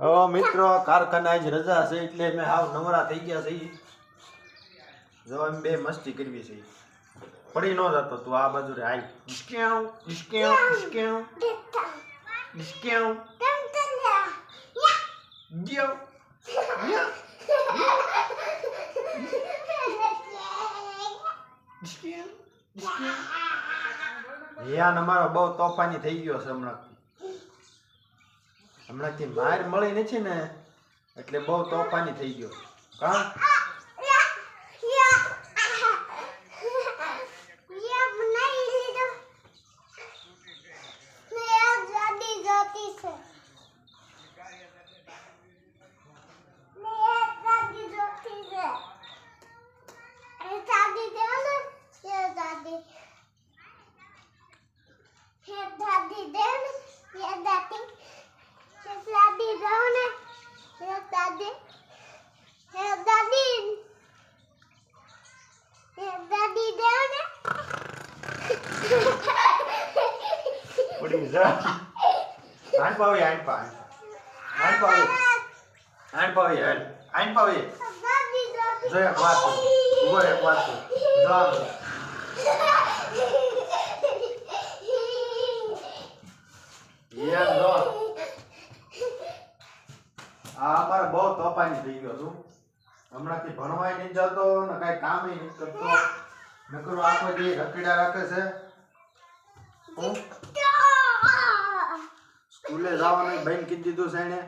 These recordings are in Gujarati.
હવે મિત્રો કારખાના આજ રજા છે એટલે મેં હાવ નવરા થઈ ગયા છે. જો એમ બે મસ્તી કરવી છે. પડી ન જતો તું આ બાજુ રે આઈ ડિસ્કાઉ ડિસ્કાઉ ડિસ્કાઉ ડિસ્કાઉ ગયો. યાન અમારો બહુ તોફાની થઈ ગયો છે હમણાંથી. હમણાંથી માર મળી નથી ને એટલે બહુ તોફાની થઈ ગયો. કા? દાદી જા. આણ પાવી આણ પા આણ પાવી. આણ પાવી આણ પાવી. જો એક વાત. ઊભો એક વાત. જો. યાર, જો. આ અમારે બહુ તોફાની થઈ ગયો છું હમણાંથી ભણવાય નહીં જતો, ને કાંઈ કામ નહીં કરતો. નકરો આખો જે રખડ્યા રાખે છે. હું? સ્કૂલે જવાનું બહેન કીધી દીધું છે એને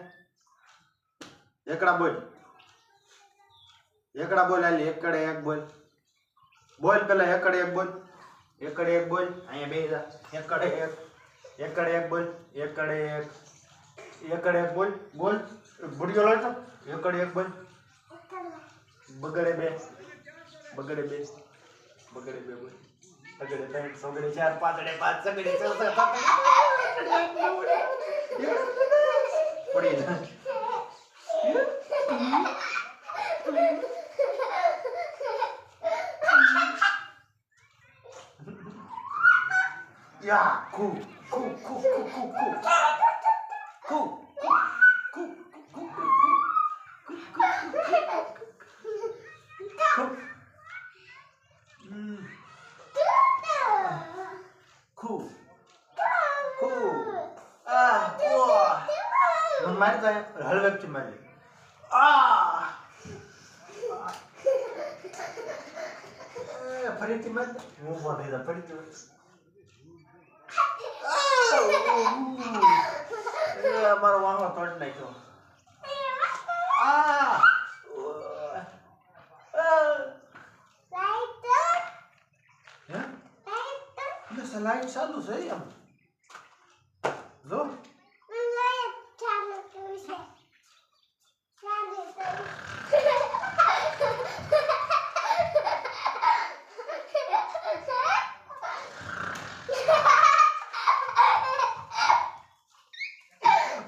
એકડા બોલ. એકડા બોલ આલી, એકડે એક બોલ. બોલ પેલા એકડે એક બોલ. એકડે એક બોલ, અહીંયા બે જા. એકડે એક એકડે એક બોલ, એકડે એક એકડે એક બોલ. બોલ, ભૂડિયો લો તો એકડે એક બોલ. બગડે બે. બગડે બે. બગડે બે બોલ. સગડે ત્રણ સગડે ચાર, પાંચડે પાંચ સગડે છ こいやここうこうこうこうこうこう मारता है और हर व्यक्ति मार ले ફરીથી મત હું પણ નહીં ફરીથી મત અમારો વાહો તોડ નાખ્યો. આ લાઈટ ચાલુ છે એમ. જો.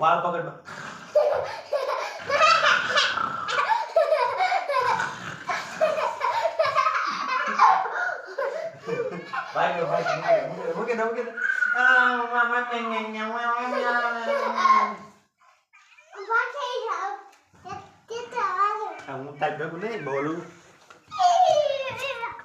వాళ్ళ పక్కన Vai, vai, vai. Muqueta, muqueta. Ah, mamãe, mamãe, mamãe, mamãe. Bota aí, Tá um tá pegando nem bolo.